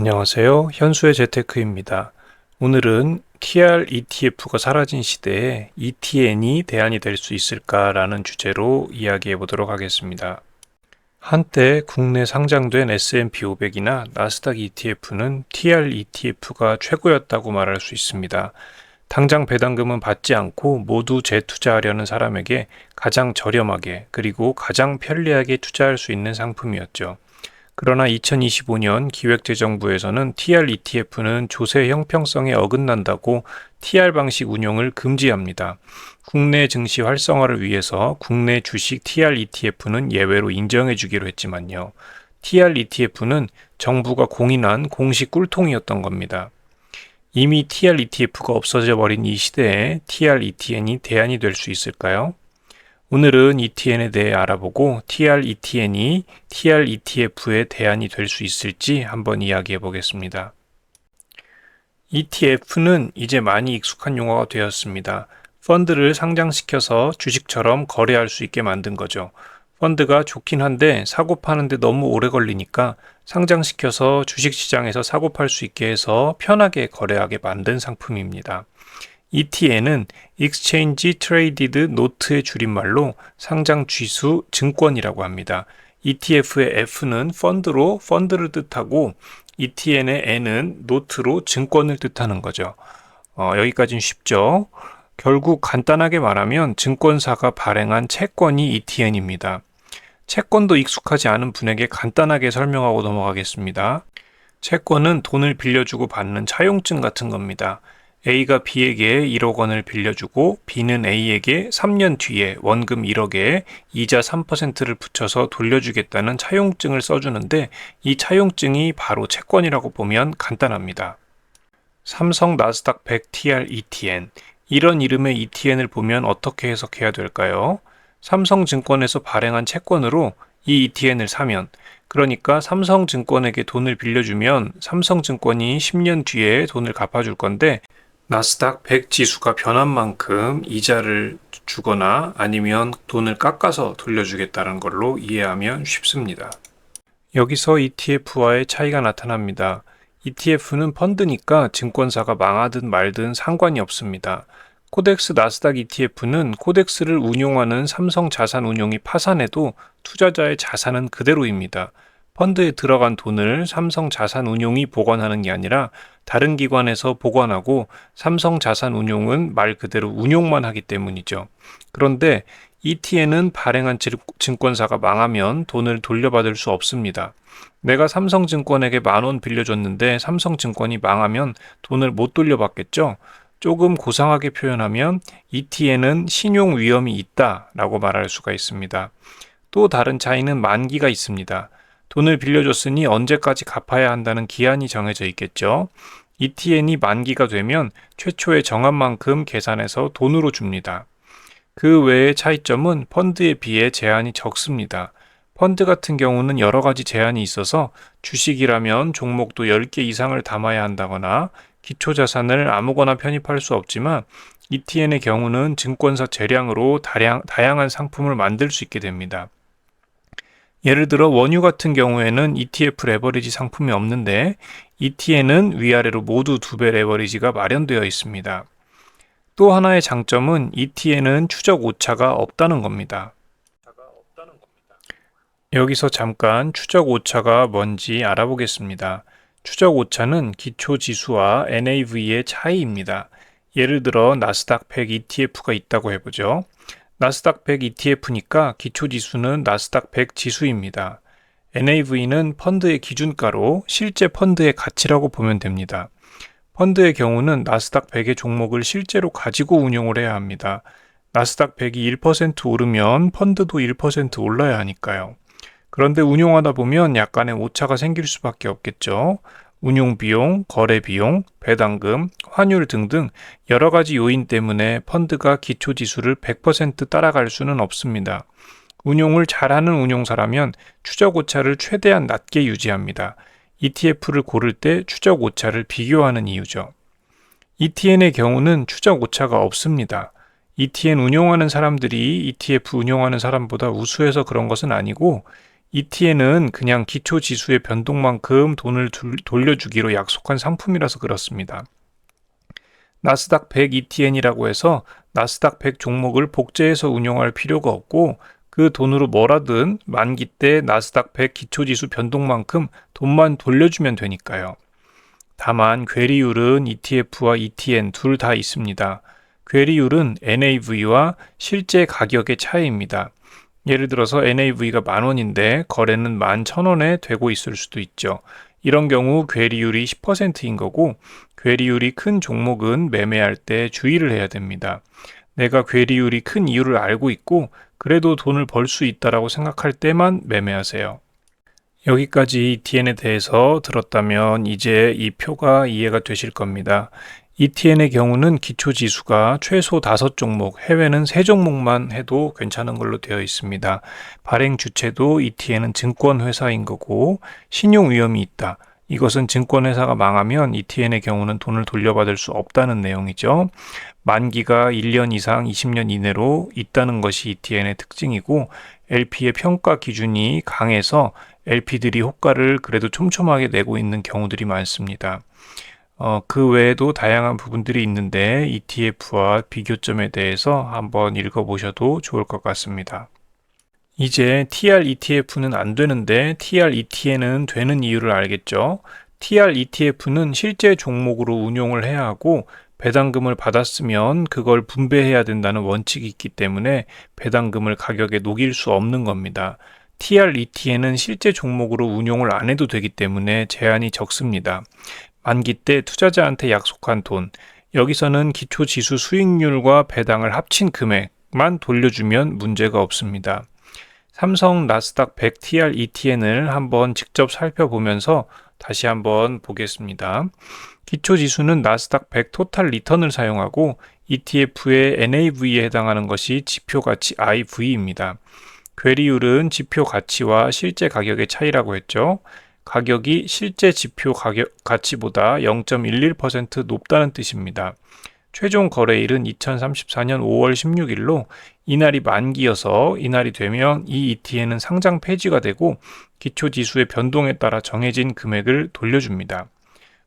안녕하세요. 현수의 재테크입니다. 오늘은 TR ETF가 사라진 시대에 ETN이 대안이 될 수 있을까라는 주제로 이야기해 보도록 하겠습니다. 한때 국내 상장된 S&P 500이나 나스닥 ETF는 TR ETF가 최고였다고 말할 수 있습니다. 당장 배당금은 받지 않고 모두 재투자하려는 사람에게 가장 저렴하게 그리고 가장 편리하게 투자할 수 있는 상품이었죠. 그러나 2025년 기획재정부에서는 TR ETF는 조세 형평성에 어긋난다고 TR 방식 운용을 금지합니다. 국내 증시 활성화를 위해서 국내 주식 TR ETF는 예외로 인정해 주기로 했지만요. TR ETF는 정부가 공인한 공식 꿀통이었던 겁니다. 이미 TR ETF가 없어져 버린 이 시대에 TR ETN이 대안이 될 수 있을까요? 오늘은 ETN에 대해 알아보고 TR ETN이 TR ETF의 대안이 될 수 있을지 한번 이야기해 보겠습니다. ETF는 이제 많이 익숙한 용어가 되었습니다. 펀드를 상장시켜서 주식처럼 거래할 수 있게 만든 거죠. 펀드가 좋긴 한데 사고 파는데 너무 오래 걸리니까 상장시켜서 주식시장에서 사고 팔 수 있게 해서 편하게 거래하게 만든 상품입니다. ETN은 Exchange Traded Note의 줄임말로 상장 쥐수 증권이라고 합니다. ETF의 F는 펀드로 펀드를 뜻하고 ETN의 N은 노트로 증권을 뜻하는 거죠. 어, 여기까지는 쉽죠. 결국 간단하게 말하면 증권사가 발행한 채권이 ETN입니다. 채권도 익숙하지 않은 분에게 간단하게 설명하고 넘어가겠습니다. 채권은 돈을 빌려주고 받는 차용증 같은 겁니다. A가 B에게 1억 원을 빌려주고 B는 A에게 3년 뒤에 원금 1억에 이자 3%를 붙여서 돌려주겠다는 차용증을 써주는데 이 차용증이 바로 채권이라고 보면 간단합니다. 삼성 나스닥 100 TR ETN 이런 이름의 ETN을 보면 어떻게 해석해야 될까요? 삼성증권에서 발행한 채권으로 이 ETN을 사면 그러니까 삼성증권에게 돈을 빌려주면 삼성증권이 10년 뒤에 돈을 갚아줄 건데 나스닥 100 지수가 변한 만큼 이자를 주거나 아니면 돈을 깎아서 돌려주겠다는 걸로 이해하면 쉽습니다. 여기서 ETF와의 차이가 나타납니다. ETF는 펀드니까 증권사가 망하든 말든 상관이 없습니다. 코덱스 나스닥 ETF는 코덱스를 운용하는 삼성 자산 운용이 파산해도 투자자의 자산은 그대로입니다. 펀드에 들어간 돈을 삼성 자산운용이 보관하는 게 아니라 다른 기관에서 보관하고 삼성 자산운용은 말 그대로 운용만 하기 때문이죠. 그런데 ETN은 발행한 증권사가 망하면 돈을 돌려받을 수 없습니다. 내가 삼성증권에게 만 원 빌려줬는데 삼성증권이 망하면 돈을 못 돌려받겠죠? 조금 고상하게 표현하면 ETN은 신용 위험이 있다라고 말할 수가 있습니다. 또 다른 차이는 만기가 있습니다. 돈을 빌려줬으니 언제까지 갚아야 한다는 기한이 정해져 있겠죠. ETN이 만기가 되면 최초에 정한 만큼 계산해서 돈으로 줍니다. 그 외의 차이점은 펀드에 비해 제한이 적습니다. 펀드 같은 경우는 여러 가지 제한이 있어서 주식이라면 종목도 10개 이상을 담아야 한다거나 기초 자산을 아무거나 편입할 수 없지만 ETN의 경우는 증권사 재량으로 다량, 다양한 상품을 만들 수 있게 됩니다. 예를 들어 원유 같은 경우에는 ETF 레버리지 상품이 없는데 ETN은 위아래로 모두 두 배 레버리지가 마련되어 있습니다. 또 하나의 장점은 ETN은 추적 오차가 없다는 겁니다. 여기서 잠깐 추적 오차가 뭔지 알아보겠습니다. 추적 오차는 기초 지수와 NAV의 차이입니다. 예를 들어 나스닥 100 ETF가 있다고 해보죠. 나스닥 100 ETF니까 기초 지수는 나스닥 100 지수입니다. NAV는 펀드의 기준가로 실제 펀드의 가치라고 보면 됩니다. 펀드의 경우는 나스닥 100의 종목을 실제로 가지고 운용을 해야 합니다. 나스닥 100이 1% 오르면 펀드도 1% 올라야 하니까요. 그런데 운용하다 보면 약간의 오차가 생길 수밖에 없겠죠. 운용 비용, 거래 비용, 배당금, 환율 등등 여러 가지 요인 때문에 펀드가 기초 지수를 100% 따라갈 수는 없습니다. 운용을 잘하는 운용사라면 추적 오차를 최대한 낮게 유지합니다. ETF를 고를 때 추적 오차를 비교하는 이유죠. ETN의 경우는 추적 오차가 없습니다. ETN 운용하는 사람들이 ETF 운용하는 사람보다 우수해서 그런 것은 아니고 ETN은 그냥 기초 지수의 변동만큼 돈을 둘- 돌려주기로 약속한 상품이라서 그렇습니다. 나스닥 100 ETN이라고 해서 나스닥 100 종목을 복제해서 운용할 필요가 없고 그 돈으로 뭐라든 만기 때 나스닥 100 기초지수 변동만큼 돈만 돌려주면 되니까요. 다만 괴리율은 ETF와 ETN 둘 다 있습니다. 괴리율은 NAV와 실제 가격의 차이입니다. 예를 들어서 NAV가 만 원인데 거래는 만 천 원에 되고 있을 수도 있죠. 이런 경우 괴리율이 10%인 거고 괴리율이 큰 종목은 매매할 때 주의를 해야 됩니다. 내가 괴리율이 큰 이유를 알고 있고 그래도 돈을 벌 수 있다라고 생각할 때만 매매하세요. 여기까지 ETN에 대해서 들었다면 이제 이 표가 이해가 되실 겁니다. ETN의 경우는 기초 지수가 최소 5종목, 해외는 3종목만 해도 괜찮은 걸로 되어 있습니다. 발행 주체도 ETN은 증권회사인 거고 신용 위험이 있다. 이것은 증권회사가 망하면 ETN의 경우는 돈을 돌려받을 수 없다는 내용이죠. 만기가 1년 이상 20년 이내로 있다는 것이 ETN의 특징이고 LP의 평가 기준이 강해서 LP들이 호가를 그래도 촘촘하게 내고 있는 경우들이 많습니다. 어, 그 외에도 다양한 부분들이 있는데 ETF와 비교점에 대해서 한번 읽어보셔도 좋을 것 같습니다. 이제 TR ETF는 안 되는데 TR ETN은 되는 이유를 알겠죠? TR ETF는 실제 종목으로 운용을 해야 하고 배당금을 받았으면 그걸 분배해야 된다는 원칙이 있기 때문에 배당금을 가격에 녹일 수 없는 겁니다. TR ETN은 실제 종목으로 운용을 안 해도 되기 때문에 제한이 적습니다. 만기 때 투자자한테 약속한 돈, 여기서는 기초 지수 수익률과 배당을 합친 금액만 돌려주면 문제가 없습니다. 삼성 나스닥 100 TR ETN을 한번 직접 살펴보면서 다시 한번 보겠습니다. 기초 지수는 나스닥 100 토탈 리턴을 사용하고 ETF의 NAV에 해당하는 것이 지표 가치 IV입니다. 괴리율은 지표 가치와 실제 가격의 차이라고 했죠. 가격이 실제 지표 가격 가치보다 0.11% 높다는 뜻입니다. 최종 거래일은 2034년 5월 16일로 이날이 만기여서 이날이 되면 이 ETN은 상장 폐지가 되고 기초 지수의 변동에 따라 정해진 금액을 돌려줍니다.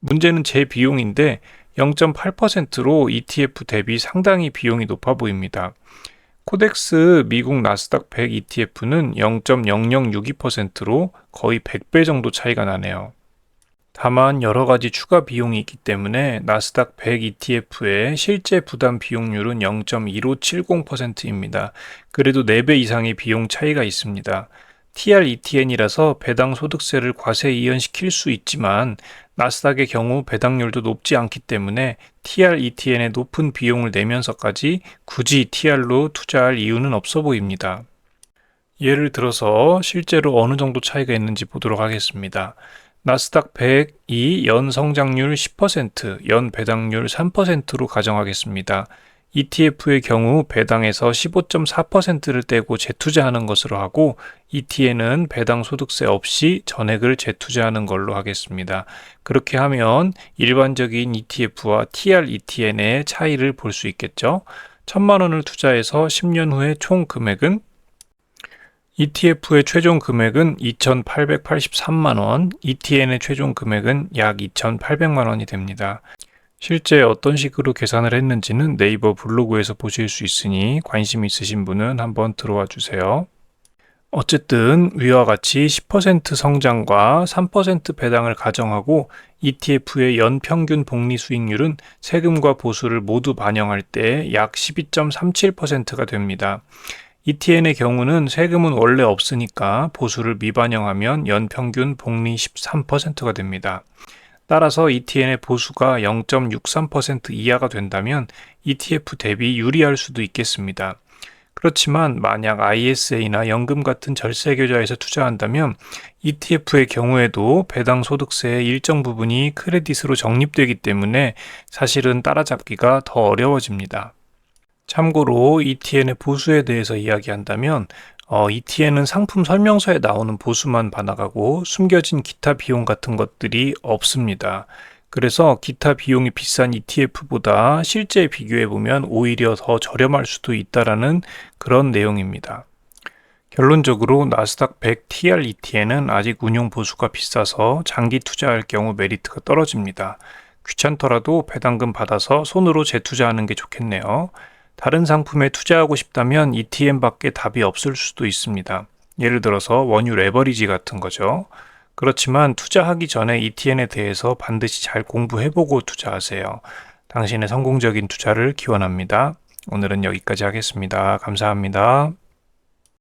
문제는 제 비용인데 0.8%로 ETF 대비 상당히 비용이 높아 보입니다. 코덱스 미국 나스닥 100 ETF는 0.0062%로 거의 100배 정도 차이가 나네요. 다만 여러 가지 추가 비용이 있기 때문에 나스닥 100 ETF의 실제 부담 비용률은 0.1570%입니다. 그래도 4배 이상의 비용 차이가 있습니다. TR-ETN이라서 배당 소득세를 과세 이연시킬 수 있지만 나스닥의 경우 배당률도 높지 않기 때문에 TR-ETN에 높은 비용을 내면서까지 굳이 TR로 투자할 이유는 없어 보입니다. 예를 들어서 실제로 어느 정도 차이가 있는지 보도록 하겠습니다. 나스닥 100이 연 성장률 10%, 연 배당률 3%로 가정하겠습니다. ETF의 경우 배당에서 15.4%를 떼고 재투자하는 것으로 하고 ETN은 배당 소득세 없이 전액을 재투자하는 걸로 하겠습니다. 그렇게 하면 일반적인 ETF와 TR ETN의 차이를 볼 수 있겠죠. 천만 원을 투자해서 10년 후에 총 금액은 ETF의 최종 금액은 2,883만 원, ETN의 최종 금액은 약 2,800만 원이 됩니다. 실제 어떤 식으로 계산을 했는지는 네이버 블로그에서 보실 수 있으니 관심 있으신 분은 한번 들어와 주세요. 어쨌든 위와 같이 10% 성장과 3% 배당을 가정하고 ETF의 연평균 복리 수익률은 세금과 보수를 모두 반영할 때 약 12.37%가 됩니다. ETN의 경우는 세금은 원래 없으니까 보수를 미반영하면 연평균 복리 13%가 됩니다. 따라서 ETN의 보수가 0.63% 이하가 된다면 ETF 대비 유리할 수도 있겠습니다. 그렇지만 만약 ISA나 연금 같은 절세 계좌에서 투자한다면 ETF의 경우에도 배당 소득세의 일정 부분이 크레딧으로 적립되기 때문에 사실은 따라잡기가 더 어려워집니다. 참고로 ETN의 보수에 대해서 이야기한다면 어, ETN은 상품 설명서에 나오는 보수만 받아가고 숨겨진 기타 비용 같은 것들이 없습니다. 그래서 기타 비용이 비싼 ETF보다 실제 비교해 보면 오히려 더 저렴할 수도 있다라는 그런 내용입니다. 결론적으로 나스닥 100 TRET에는 아직 운용 보수가 비싸서 장기 투자할 경우 메리트가 떨어집니다. 귀찮더라도 배당금 받아서 손으로 재투자하는 게 좋겠네요. 다른 상품에 투자하고 싶다면 ETN밖에 답이 없을 수도 있습니다. 예를 들어서 원유 레버리지 같은 거죠. 그렇지만 투자하기 전에 ETN에 대해서 반드시 잘 공부해보고 투자하세요. 당신의 성공적인 투자를 기원합니다. 오늘은 여기까지 하겠습니다. 감사합니다.